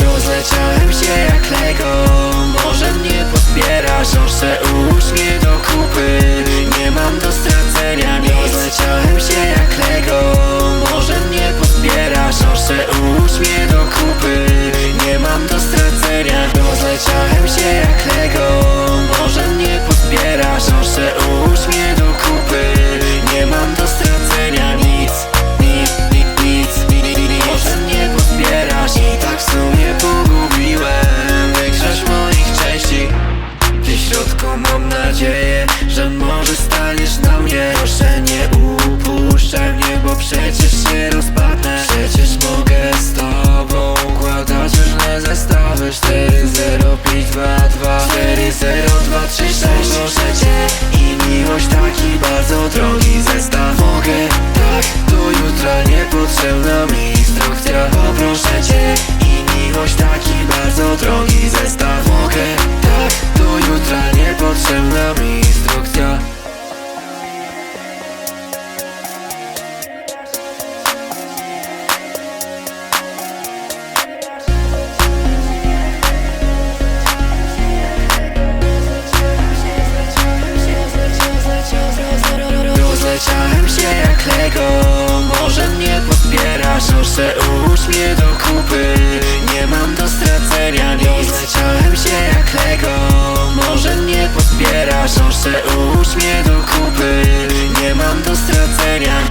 Розлучаємся 4, 0, 5, 2, 2 4, 0, 2, 3, 6 Proszę cię i miłość taki bardzo drogi zestaw. Mogę tak do jutra, niepotrzebna mi Rozleciałem się jak Lego. Może mnie podbierasz Proszę ułóż mnie do kupy. Nie mam do stracenia nic. Rozleciałem się jak Lego. Może mnie podbierasz Proszę ułóż mnie do kupy. Nie mam do stracenia